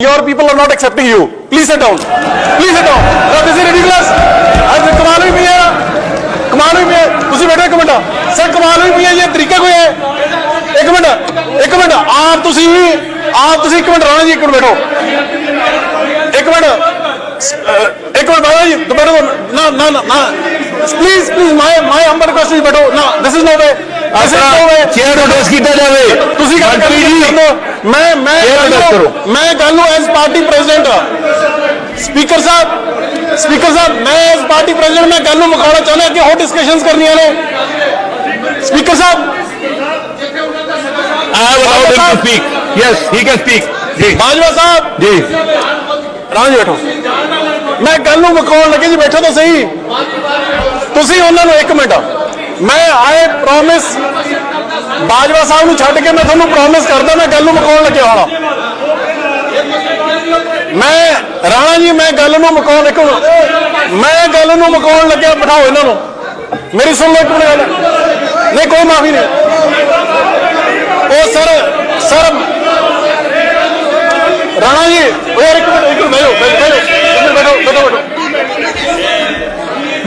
Your people are not accepting you. Please sit down. Please sit down. No, this is ridiculous. ਅੱਜ ਕਮਾਲ ਹੋਈ ਪਈ ਹੈ ਕਮਾਲ ਹੋਈ ਪਈ ਹੈ ਤੁਸੀਂ ਬੈਠੋ ਇੱਕ ਮਿੰਟ ਸਰ ਕਮਾਲ ਹੋਈ ਪਈ ਹੈ ਇਹ ਤਰੀਕਾ ਕੋਈ ਹੈ ਇੱਕ ਮਿੰਟ ਇੱਕ ਮਿੰਟ ਆਪ ਤੁਸੀਂ ਆਪ ਤੁਸੀਂ ਇੱਕ ਮਿੰਟ ਰਹਿਣਾ ਜੀ ਇੱਕ ਮਿੰਟ ਬੈਠੋ ਇੱਕ ਮਿੰਟ ਅਹ, ਇੱਕ ਮਿੰਟ ਬਾਬਾ ਜੀ ਤੂੰ ਬੈਠੋ ਨਾ ਨਾ ਨਾ ਨਾ please please my my humble request ਜੀ ਬੈਠੋ ਨਾ this is no way this is no way chair notice ਕੀਤਾ ਜਾਵੇ ਤੁਸੀਂ ਗੱਲ ਮੰਤਰੀ ਕਰੀ ਜੀ ਮੈਂ ਮੈਂ ਨੂੰ-। ਮੈਂ ਗੱਲ ਨੂੰ ਐਜ਼ ਪਾਰਟੀ ਪ੍ਰੈਜ਼ੀਡੈਂਟ ਸਪੀਕਰ ਸਾਹਿਬ ਸਪੀਕਰ ਸਾਹਿਬ ਮੈਂ ਐਜ਼ ਪਾਰਟੀ ਪ੍ਰੈਜ਼ੀਡੈਂਟ ਮੈਂ ਗੱਲ ਨੂੰ ਮੁਕਾਉਣਾ ਚਾਹੁੰਦਾ ਕਿ ਹੋਰ ਡਿਸਕਸ਼ਨਸ ਕਰਨੀਆਂ ਨੇ। ਸਪੀਕਰ ਸਾਹਿਬ allowed him to speak. Yes, he can speak. ਜੀ ਬਾਜਵਾ ਸਾਹਿਬ ਜੀ ਰਾਜ ਬੈਠੋ। ਮੈਂ ਗੱਲ ਨੂੰ ਮੁਕਾਉਣ ਲੱਗੇ ਜੀ ਬੈਠੋ ਤਾਂ ਸਹੀ। ਤੁਸੀਂ ਉਹਨਾਂ ਨੂੰ ਇੱਕ ਮਿੰਟ ਪ੍ਰੋਮਿਸ ਬਾਜਵਾ ਸਾਹਿਬ ਨੂੰ ਛੱਡ ਕੇ ਮੈਂ ਤੁਹਾਨੂੰ ਪ੍ਰੋਮਿਸ ਕਰਦਾ, ਮੈਂ ਗੱਲ ਨੂੰ ਮੁਕਾਉਣ ਲੱਗਿਆ ਹੋਣਾ। ਮੈਂ, ਰਾਣਾ ਜੀ, ਮੈਂ ਗੱਲ ਨੂੰ ਮੁਕਾਉਣ ਇੱਕ ਮੈਂ ਗੱਲ ਨੂੰ ਮੁਕਾਉਣ ਲੱਗਿਆ, ਬਿਠਾਓ ਇਹਨਾਂ ਨੂੰ। ਮੇਰੀ ਸੁਣ ਲਓ ਇੱਕ ਮਿੰਟ ਗੱਲ। ਨਹੀਂ, ਕੋਈ ਮਾਫੀ ਨਹੀਂ। ਉਹ ਸਰ ਸਰ ਰਾਣਾ ਜੀ ਉਹ ਯਾਰ ਇੱਕ ਮਿੰਟ ਇੱਕ ਮਿੰਟ ਬੈਠੋ ਬੈਠੋ ਬੈਠੋ ਬੈਠੋ ਬੈਠੋ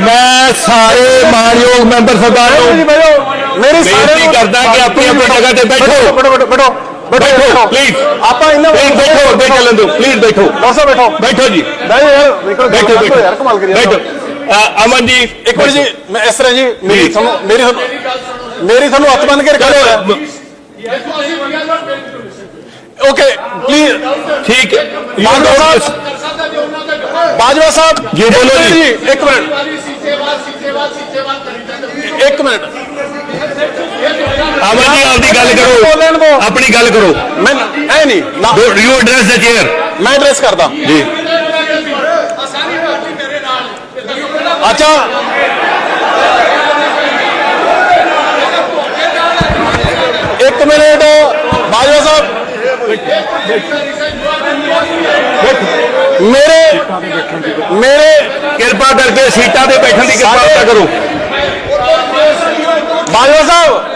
ਮੈਂ ਸਾਰੇ ਮਾਨਯੋਗ ਮੈਂਬਰ ਸਰਦਾਰ ਬੈਠੋ ਜੀ ਨੂੰ ਬੈਠੋ ਮੇਰੀ ਬੇਨਤੀ ਕਰਦਾ ਕਿ ਆਪਣੀ ਆਪਣੀ ਜਗ੍ਹਾ ਤੇ ਬੈਠੋ। ਬੈਠੋ ਬੈਠੋ ਬੈਠੋ ਬੈਠੋ, please। ਆਪਾਂ ਇਹਨਾਂ ਪਲੀਜ਼ ਬੈਠੋ ਅੱਗੇ ਚੱਲਣ ਦਿਓ ਪਲੀਜ਼ ਬੈਠੋ ਦੋਸਤੋ ਬੈਠੋ ਬੈਠੋ ਜੀ ਬੈਠੋ ਯਾਰ ਦੇਖੋ ਬੈਠੋ ਬੈਠੋ ਯਾਰ ਕਮਾਲ ਕਰੀ ਬੈਠੋ ਅ, ਅਮਨ ਜੀ ਇੱਕ ਮਿੰਟ ਜੀ ਮੈਂ ਇਸ ਤਰ੍ਹਾਂ ਜੀ ਮੇਰੀ ਜੀ। ਤੁਹਾਨੂੰ ਮੇਰੀ ਤੁਹਾਨੂੰ ਮੇਰੀ ਤੁਹਾਨੂੰ ਹੱਥ ਬੰਨ ਕੇ ਰੱਖਿਆ ਹੋਇਆ ਚਲੋ ਓਕੇ ਪਲੀਜ਼ ਠੀਕ ਹੈ ਇੱਕ ਮਿੰਟ। ਅਮਨ ਜੀ ਆਪਦੀ ਗੱਲ ਕਰੋ। ਆਪਣੀ ਗੱਲ ਕਰੋ। ਮੈਂ ਐ ਨਹੀਂ ਯੂ ਐਡਰੈਸ ਦ ਚੇਅਰ ਮੈਂ ਐਡਰੈਸ ਕਰਦਾ। ਜੀ। ਅੱਛਾ। ਇੱਕ ਮਿੰਟ ਬਾਜਵਾ ਸਾਹਿਬ। ਮੇਰੇ ਮੇਰੇ ਕਿਰਪਾ ਕਰਕੇ ਸੀਟਾਂ ਤੇ ਬੈਠਣ ਦੀ ਕਿਰਪਾਲਤਾ ਕਰੋ। ਬਾਜਵਾ ਸਾਹਿਬ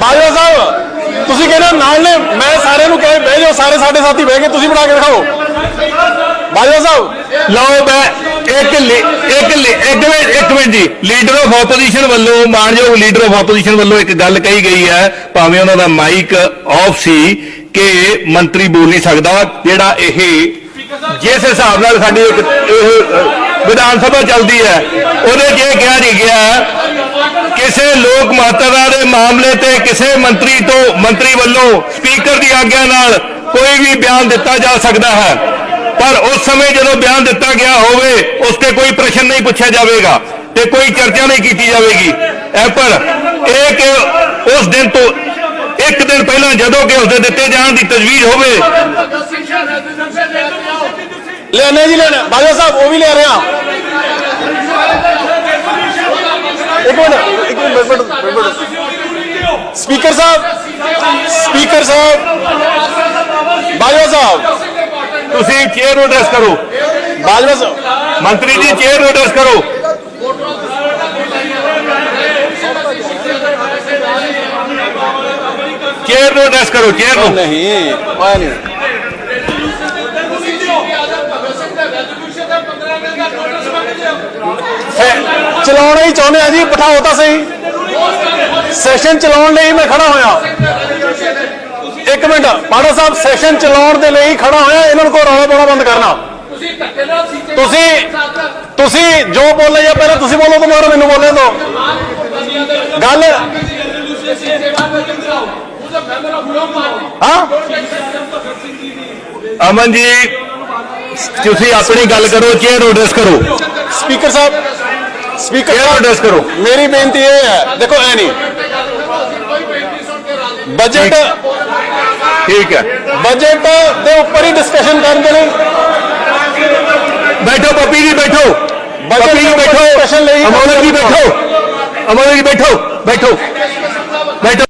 ਬਾਜਵਾ ਸਾਹਿਬ, ਤੁਸੀਂ ਕਹਿੰਦੇ ਨਾਲ ਨੇ, ਮੈਂ ਸਾਰਿਆਂ ਨੂੰ ਕਹੇ, ਬਹਿ ਜਾਓ, ਸਾਰੇ ਸਾਡੇ ਸਾਥੀ ਬਹਿ ਕੇ ਤੁਸੀਂ ਬਣਾ ਕੇ ਦਿਖਾਓ। ਬਾਜਵਾ ਸਾਹਿਬ, ਲਓ ਮੈਂ ਇੱਕ ਇੱਕ ਇੱਕ ਮਿੰਟ ਇੱਕ ਮਿੰਟ ਜੀ। ਲੀਡਰ ਆਫ ਆਪੋਜੀਸ਼ਨ ਵੱਲੋਂ, ਮਾਨਯੋਗ ਲੀਡਰ ਆਫ ਆਪੋਜੀਸ਼ਨ ਵੱਲੋਂ ਇੱਕ ਗੱਲ ਕਹੀ ਗਈ ਹੈ, ਭਾਵੇਂ ਉਹਨਾਂ ਦਾ ਮਾਈਕ ਆਫ ਸੀ, ਕਿ ਮੰਤਰੀ ਬੋਲ ਨਹੀਂ ਸਕਦਾ, ਜਿਹੜਾ ਇਹ ਜਿਸ ਹਿਸਾਬ ਨਾਲ ਸਾਡੀ ਇਹ, ਵਿਧਾਨ ਸਭਾ ਚੱਲਦੀ ਹੈ, ਉਹਦੇ 'ਚ ਇਹ ਕਿਹਾ ਨਹੀਂ ਗਿਆ ਕਿਸੇ ਲੋਕ ਮਹੱਤਤਾ ਦੇ ਮਾਮਲੇ ਤੇ ਕਿਸੇ ਮੰਤਰੀ ਤੋਂ, ਮੰਤਰੀ ਵੱਲੋਂ ਸਪੀਕਰ ਦੀ ਆਗਿਆ ਨਾਲ ਕੋਈ ਵੀ ਬਿਆਨ ਦਿੱਤਾ ਜਾ ਸਕਦਾ ਹੈ। ਪਰ ਉਸ ਸਮੇਂ ਜਦੋਂ ਬਿਆਨ ਦਿੱਤਾ ਗਿਆ ਹੋਵੇ, ਉਸ ਤੇ ਕੋਈ ਪ੍ਰਸ਼ਨ ਨਹੀਂ ਪੁੱਛਿਆ ਜਾਵੇਗਾ ਤੇ ਕੋਈ ਚਰਚਾ ਨਹੀਂ ਕੀਤੀ ਜਾਵੇਗੀ। ਇਹ ਪਰ ਇਹ ਕਿ ਉਸ ਦਿਨ ਤੋਂ, ਇੱਕ ਦਿਨ ਪਹਿਲਾਂ ਜਦੋਂ ਕਿ ਉਸ ਦੇ ਦਿੱਤੇ ਜਾਣ ਦੀ ਤਜਵੀਜ਼ ਹੋਵੇ ਲੈਣੇ ਜੀ ਲੈਣੇ। ਬਾਜਵਾ ਸਾਹਿਬ ਉਹ ਵੀ ਲੈ ਰਹੇ ਇੱਕ ਮਿੰਟ ਇੱਕ ਮਿੰਟ ਮਿੰਟ, ਮਿੰਟ। ਸਪੀਕਰ ਸਾਹਿਬ ਸਪੀਕਰ ਸਾਹਿਬ। ਬਾਜਵਾ ਸਾਹਿਬ। ਤੁਸੀਂ ਚੇਅਰ ਨੂੰ ਐਡਰੈਸ ਕਰੋ। ਬਾਜਵਾ ਸਾਹਿਬ। ਮੰਤਰੀ ਜੀ ਚੇਅਰ ਨੂੰ ਐਡਰੈਸ ਕਰੋ। ਚੇਅਰ ਨੂੰ ਐਡਰੈਸ ਕਰੋ ਚੇਅਰ ਨੂੰ। ਨਹੀਂ ਆਇਆ ਨਹੀਂ। ਚਲਾਉਣਾ ਹੀ ਚਾਹੁੰਦੇ ਆ ਜੀ ਬਿਠਾਓ ਤਾਂ ਸਹੀ ਸੈਸ਼ਨ ਚਲਾਉਣ ਲਈ ਮੈਂ ਖੜਾ ਹੋਇਆ ਇੱਕ ਮਿੰਟ ਪਾੜਾ ਸਾਹਿਬ ਸੈਸ਼ਨ ਚਲਾਉਣ ਦੇ ਲਈ ਖੜਾ ਹੋਇਆ ਇਹਨਾਂ ਨੂੰ ਕੋ ਰੌਲਾ ਪਾਉਣਾ ਬੰਦ ਕਰਨਾ ਤੁਸੀਂ ਤੁਸੀਂ ਜੋ ਬੋਲੇ ਜਾਂ ਪਹਿਲਾਂ ਤੁਸੀਂ ਬੋਲੋ ਤਾਂ ਮਗਰ ਮੈਨੂੰ ਬੋਲੇ ਦੋ ਗੱਲ ਹਾਂ ਅਮਨ ਜੀ ਤੁਸੀਂ ਆਪਣੀ ਗੱਲ ਕਰੋ ਚੇਅਰ ਨੂੰ ਐਡਰੈਸ ਕਰੋ। ਸਪੀਕਰ ਸਾਹਿਬ ਸਪੀਕਰ ਨੂੰ ਸਾਹਿਬ ਐਡਰੈਸ ਕਰੋ। ਮੇਰੀ ਬੇਨਤੀ ਇਹ ਹੈ ਦੇਖੋ ਐ ਨਹੀਂ। ਬਜਟ ਠੀਕ। ਹੈ। ਬਜਟ ਦੇ ਉੱਪਰ ਹੀ ਡਿਸਕਸ਼ਨ ਕਰਨ ਦੇ ਲਈ ਬੈਠੋ ਪੱਪੀ ਜੀ ਬੈਠੋ। ਪੱਪੀ ਜੀ ਬੈਠੋ। ਅਮੋਲਕ ਜੀ ਬੈਠੋ। ਅਮੋਲਕ ਜੀ ਬੈਠੋ। ਬੈਠੋ। ਬੈਠੋ।